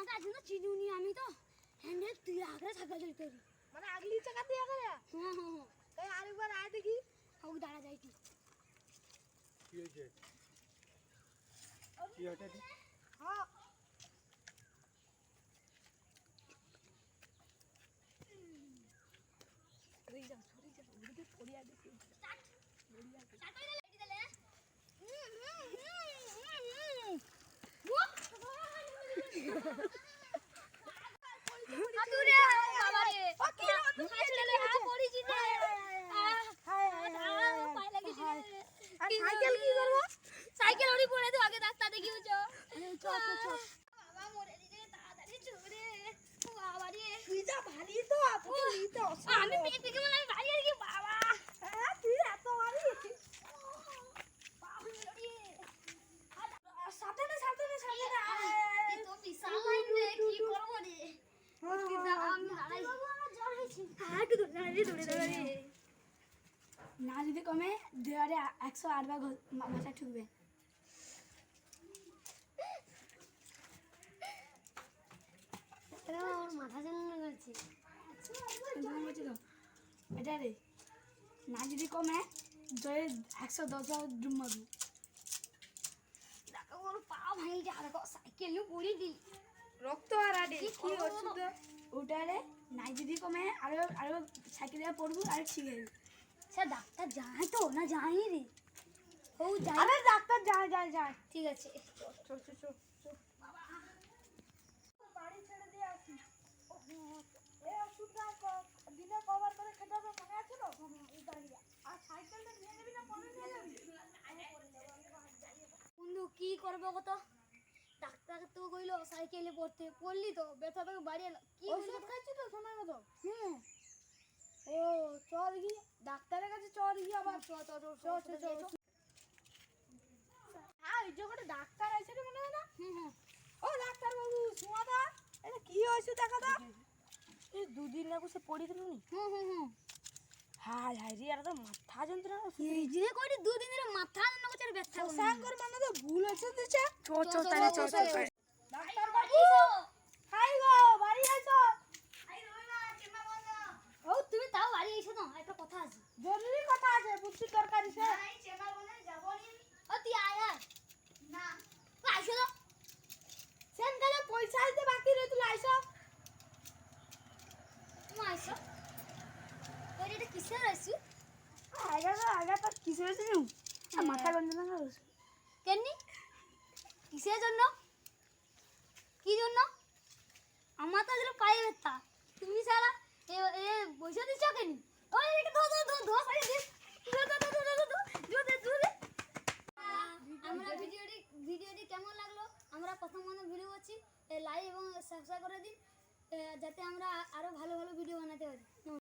আমাকে আজ না চিনুনি আমি তো। হ্যান্ডেল তুই আগে থাকা যাই করি মানে আগলি চাকা দিয়ে করে হ্যাঁ হ্যাঁ হ্যাঁ। তাই আরেকবার আয় দেখি। ওকে দাঁড়া যাই তুই। কি হয়েছে? কি হয়েছে? হ্যাঁ। সরে যাও সরে যাও ওদিকে পড়িয়া দেখি। স্টার্ট। করে রেডি দিলে হুম হুম হুম হুম আতুরে বাবা রে ছেলে আ পড়িছি রে পায়ে লাগিছে আর সাইকেল কি করব? সাইকেল ওরি পড়ে তো আগে ডাক্তার দেখিও চ বাবা মরে দিছে তাড়াতাড়ি ছুরে বাবা রে। তুই যা ভারী তো তোকে নিতে আমি পিকে পিকে মানে আমি আর কি বাবা। হ্যাঁ তুই এত ভারী? সাথে সাথে সাথে এ তো বিশাল লাইন রে কি করব রে? আমি দাঁড়াই জ্বর হয়েছে হ্যাঁ দাঁড়াই দৌড়ে দাঁড়াই না যদি কমে দেওয়ারে একশো আট বার মাথা ঠুকবে। আমার মাথা বলছি তো এটা রে। না যদি কমে জয়ে একশো দশ বার ডুব মারবো। দেখো ওর পা ভাঙি যা দেখো সাইকেল পড়ি দিই রক্ত আর আরে কি করব? ওটা রে নাই যদি কমে আরও আরও সাইকেলে পড়ব আর ঠিক আছে সে ডাক্তার যায় তো না যাই রে? ও যাই আরে ডাক্তার যায় যায় যায়। ঠিক আছে চল চল চল চল। বাড়ি ছেড়ে দিয়ে আসি। এই ওষুধটা দিনে কভার করে খেতে হবে মনে আছে তো? আর সাইকেলটা নিয়ে যাবি না পরে নিয়ে যাবি? বন্ধু কি করব কত ডাক্তার তো কইলো সাইকেলে পড়তে পড়লি তো ব্যথা বাড়ি এলো কি ওষুধ খাচ্ছি তো সময় মতো। হুম ও চ দেখি ডাক্তারের কাছে চ দেখি আবার চ চ চ চ চ চ চ। হ্যাঁ এই জায়গাটা ডাক্তার আছে মনে হয় না? ও ডাক্তার বাবু শোনা দা এটা কি হয়েছে দেখা দা? এই দুদিন লাগু সে পড়ি দিল নি। হুম হুম হুম। হাই হাই রে আর তো মাথা যন্ত্রণা এই যে কইটি দুদিন মাথা যন্ত্রণা করছে ব্যথা করছে। সাঙ্গর মানে তো ভুল আছে দিছে চ চ, তাহলে চ, চ, চ। ডাক্তার বাবু হাই গো বাড়ি আইছো? ও তুমি তাও বাড়ি এসো না? একটা কথা আছে। জরুরি বুঝছি দরকারি সে ও তুই আয় আয় না আইসো তো সেন কালে পয়সা দিতে বাকি রই তুই আইছো তুমি আইসো ওই এটা কিসের আইসু আগা তো আগা তো কিসে হয়েছে নু মাথা যন্ত্রণা হয়েছে কেননি কিসের জন্য কি জন্য আমার তো আসলে পায়ে ব্যথা তুমি সারা এ বসে দিচ্ছ কেন ওই ধো ধো ধো ধো সাইড দে ধো ধো ধো ধো ধো ধো ধো দে ধো দে আমরা ভিডিওটি ভিডিওটি কেমন লাগল মনে ভিডিও করছি লাইক এবং সাবস্ক্রাইব করে দিন যাতে আমরা আরও ভালো ভালো ভিডিও বানাতে পারি।